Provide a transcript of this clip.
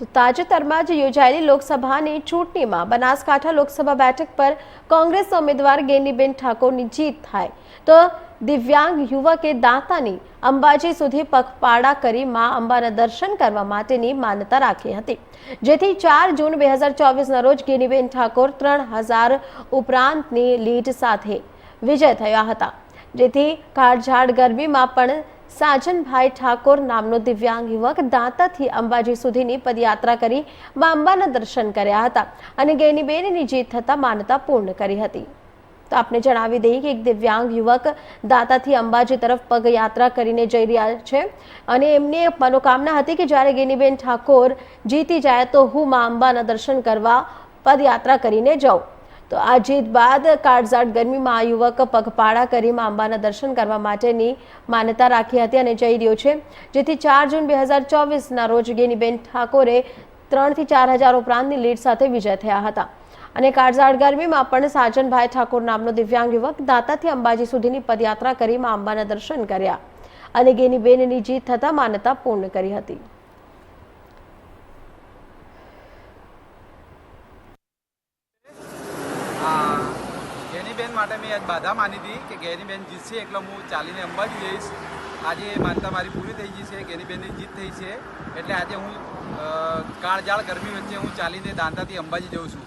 તો તાજેતરમાં જ યોજાયેલી લોકસભાની ચૂંટણીમાં બનાસકાંઠા લોકસભા બેઠક પર કોંગ્રેસ ઉમેદવાર ગેનીબેન ઠાકોરની જીત થાય. તો દિવ્યાંગ યુવકે દાંતાની અંબાજી સુધી પગપાળા કરી મા અંબાના દર્શન કરવા માટેની માન્યતા રાખી હતી. જેથી ચાર જૂન બે હજાર ચોવીસના રોજ ગેનીબેન ઠાકોર ત્રણ હજાર ઉપરાંતની લીડ સાથે વિજય થયા હતા. જેથી કાળઝાળ ગરમીમાં પણ સાજનભાઈ ઠાકોર નામનો દિવ્યાંગ યુવક દાંતાથી અંબાજી સુધીની પદયાત્રા કરી મા અંબાના દર્શન કર્યા હતા અને ગેનીબેનની જીત થતાં માન્યતા પૂર્ણ કરી હતી. તો આપને જણાવી દઈએ કે એક દિવ્યાંગ યુવક દાંતાથી અંબાજી તરફ પગયાત્રા કરીને જઈ રહ્યા છે અને એમની મનોકામના હતી કે જ્યારે ગેનીબેન ઠાકોર જીતી જાય તો હું મા અંબાના દર્શન કરવા પદયાત્રા કરીને જાઉં. તો આ જીત બાદ કાળઝાળ ગરમીમાં આ યુવક પગપાળા કરી મા અંબાના દર્શન કરવા માટેની માન્યતા રાખી હતી અને જઈ રહ્યો છે. જેથી ચાર જૂન બે હજાર ચોવીસના રોજ ગેનીબેન ઠાકોરે ત્રણથી ચાર હજાર ઉપરાંતની લીડ સાથે વિજય થયા હતા. અને કાળઝાળ ગરમીમાં પણ સાજનભાઈ ઠાકોર નામનો દિવ્યાંગ યુવક દાતાથી અંબાજી સુધીની પદયાત્રા કરી મા અંબાના દર્શન કર્યા અને ગેનીબેનની જીત થતાં માન્યતા પૂર્ણ કરી હતી આ ગેનીબેન માટે મેં આજ બાધા માની હતી કે ગેરીબેન જીતશે એટલે હું ચાલીને અંબાજી જઈશ. આજે માનતા મારી પૂરી થઈ ગઈ છે, ગેરીબેનની જીત થઈ છે. એટલે આજે હું કાળજાળ ગરમી વચ્ચે હું ચાલીને દાંતાથી અંબાજી જઉં છું.